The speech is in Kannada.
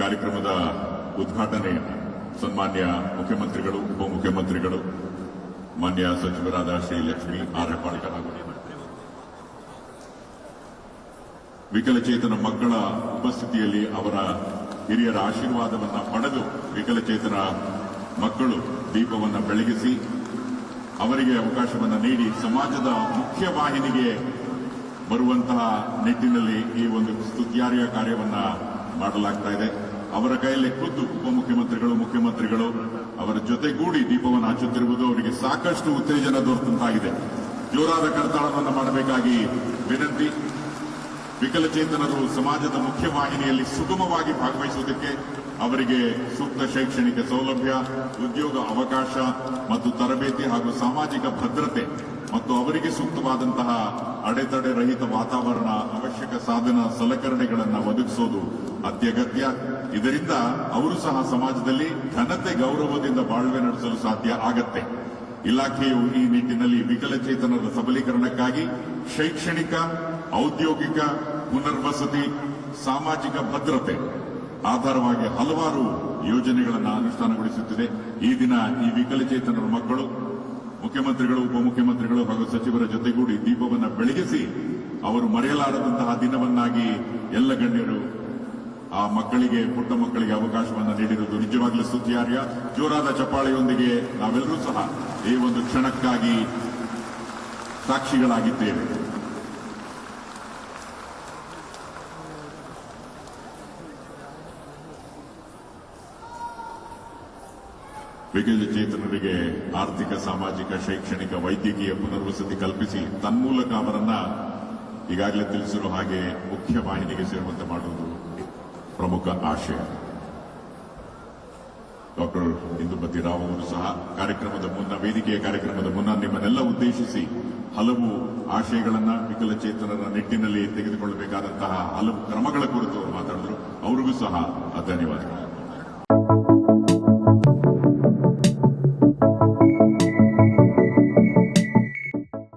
ಕಾರ್ಯಕ್ರಮದ ಉದ್ಘಾಟನೆ ಸನ್ಮಾನ್ಯ ಮುಖ್ಯಮಂತ್ರಿಗಳು, ಉಪಮುಖ್ಯಮಂತ್ರಿಗಳು, ಮಾನ್ಯ ಸಚಿವರಾದ ಶ್ರೀ ಲಕ್ಷ್ಮಿ ಆರ್ಯಪಾಳಿಕ ಹಾಗೂ ವಿಕಲಚೇತನ ಮಕ್ಕಳ ಉಪಸ್ಥಿತಿಯಲ್ಲಿ ಅವರ ಹಿರಿಯರ ಆಶೀರ್ವಾದವನ್ನು ಪಡೆದು ವಿಕಲಚೇತನ ಮಕ್ಕಳು ದೀಪವನ್ನು ಬೆಳಗಿಸಿ ಅವರಿಗೆ ಅವಕಾಶವನ್ನು ನೀಡಿ ಸಮಾಜದ ಮುಖ್ಯ ವಾಹಿನಿಗೆ ಬರುವಂತಹ ನಿಟ್ಟಿನಲ್ಲಿ ಈ ಒಂದು ಸ್ತುತ್ಯಾರ್ಯ ಕಾರ್ಯವನ್ನು ಮಾಡಲಾಗ್ತಾ ಇದೆ. ಅವರ ಕೈಯಲ್ಲಿ ಖುದ್ದು ಉಪಮುಖ್ಯಮಂತ್ರಿಗಳು, ಮುಖ್ಯಮಂತ್ರಿಗಳು ಅವರ ಜೊತೆಗೂಡಿ ದೀಪವನ್ನು ಹಚ್ಚುತ್ತಿರುವುದು ಅವರಿಗೆ ಸಾಕಷ್ಟು ಉತ್ತೇಜನ ದೊರೆತಂತಾಗಿದೆ. ಜೋರಾದ ಕರ್ತಾಳವನ್ನು ಮಾಡಬೇಕಾಗಿ ವಿನಂತಿ. ವಿಕಲಚೇತನರು ಸಮಾಜದ ಮುಖ್ಯವಾಹಿನಿಯಲ್ಲಿ ಸುಗಮವಾಗಿ ಭಾಗವಹಿಸುವುದಕ್ಕೆ ಅವರಿಗೆ ಸೂಕ್ತ ಶೈಕ್ಷಣಿಕ ಸೌಲಭ್ಯ, ಉದ್ಯೋಗ ಅವಕಾಶ ಮತ್ತು ತರಬೇತಿ ಹಾಗೂ ಸಾಮಾಜಿಕ ಭದ್ರತೆ ಮತ್ತು ಅವರಿಗೆ ಸೂಕ್ತವಾದಂತಹ ಅಡೆತಡೆ ರಹಿತ ವಾತಾವರಣ, ಅವಶ್ಯಕ ಸಾಧನ ಸಲಕರಣೆಗಳನ್ನು ಒದಗಿಸೋದು ಅತ್ಯಗತ್ಯ. ಇದರಿಂದ ಅವರು ಸಹ ಸಮಾಜದಲ್ಲಿ ಘನತೆ ಗೌರವದಿಂದ ಬಾಳ್ವೆ ನಡೆಸಲು ಸಾಧ್ಯ ಆಗತ್ತೆ. ಇಲಾಖೆಯು ಈ ನಿಟ್ಟಿನಲ್ಲಿ ವಿಕಲಚೇತನರ ಸಬಲೀಕರಣಕ್ಕಾಗಿ ಶೈಕ್ಷಣಿಕ, ಔದ್ಯೋಗಿಕ ಪುನರ್ವಸತಿ, ಸಾಮಾಜಿಕ ಭದ್ರತೆ ಆಧಾರವಾಗಿ ಹಲವಾರು ಯೋಜನೆಗಳನ್ನು ಅನುಷ್ಠಾನಗೊಳಿಸುತ್ತಿದೆ. ಈ ದಿನ ಈ ವಿಕಲಚೇತನರ ಮಕ್ಕಳು, ಮುಖ್ಯಮಂತ್ರಿಗಳು, ಉಪಮುಖ್ಯಮಂತ್ರಿಗಳು ಹಾಗೂ ಸಚಿವರ ಜೊತೆಗೂಡಿ ದೀಪವನ್ನು ಬೆಳಗಿಸಿ ಅವರು ಮರೆಯಲಾರದಂತಹ ದಿನವನ್ನಾಗಿ ಎಲ್ಲ ಗಣ್ಯರು ಆ ಮಕ್ಕಳಿಗೆ, ಪುಟ್ಟ ಮಕ್ಕಳಿಗೆ ಅವಕಾಶವನ್ನು ನೀಡಿರುವುದು ನಿಜವಾಗಲೂ ಸ್ತುತಿಯಾರ್ಯ. ಜೋರಾದ ಚಪ್ಪಾಳೆಯೊಂದಿಗೆ ನಾವೆಲ್ಲರೂ ಸಹ ಈ ಒಂದು ಕ್ಷಣಕ್ಕಾಗಿ ಸಾಕ್ಷಿಗಳಾಗಿದ್ದೇವೆ. ವಿಕಲಚೇತನರಿಗೆ ಆರ್ಥಿಕ, ಸಾಮಾಜಿಕ, ಶೈಕ್ಷಣಿಕ, ವೈದ್ಯಕೀಯ ಪುನರ್ವಸತಿ ಕಲ್ಪಿಸಿ ತನ್ಮೂಲಕ ಅವರನ್ನ ಈಗಾಗಲೇ ತಿಳಿಸಿರೋ ಹಾಗೆ ಮುಖ್ಯ ವಾಹಿನಿಗೆ ಸೇರುವಂತೆ ಮಾಡುವುದು ಪ್ರಮುಖ ಆಶಯ. ಡಾಕ್ಟರ್ ಇಂದುಪತಿ ರಾವ್ ಅವರು ಸಹ ಕಾರ್ಯಕ್ರಮದ ಮುನ್ನ, ವೇದಿಕೆಯ ಕಾರ್ಯಕ್ರಮದ ಮುನ್ನ ನಿಮ್ಮನ್ನೆಲ್ಲ ಉದ್ದೇಶಿಸಿ ಹಲವು ಆಶಯಗಳನ್ನ ವಿಕಲಚೇತನರ ನಿಟ್ಟಿನಲ್ಲಿ ತೆಗೆದುಕೊಳ್ಳಬೇಕಾದಂತಹ ಹಲವು ಕ್ರಮಗಳ ಕುರಿತು ಅವರು ಮಾತಾಡಿದ್ರು. ಅವರಿಗೂ ಸಹ ಧನ್ಯವಾದಗಳು.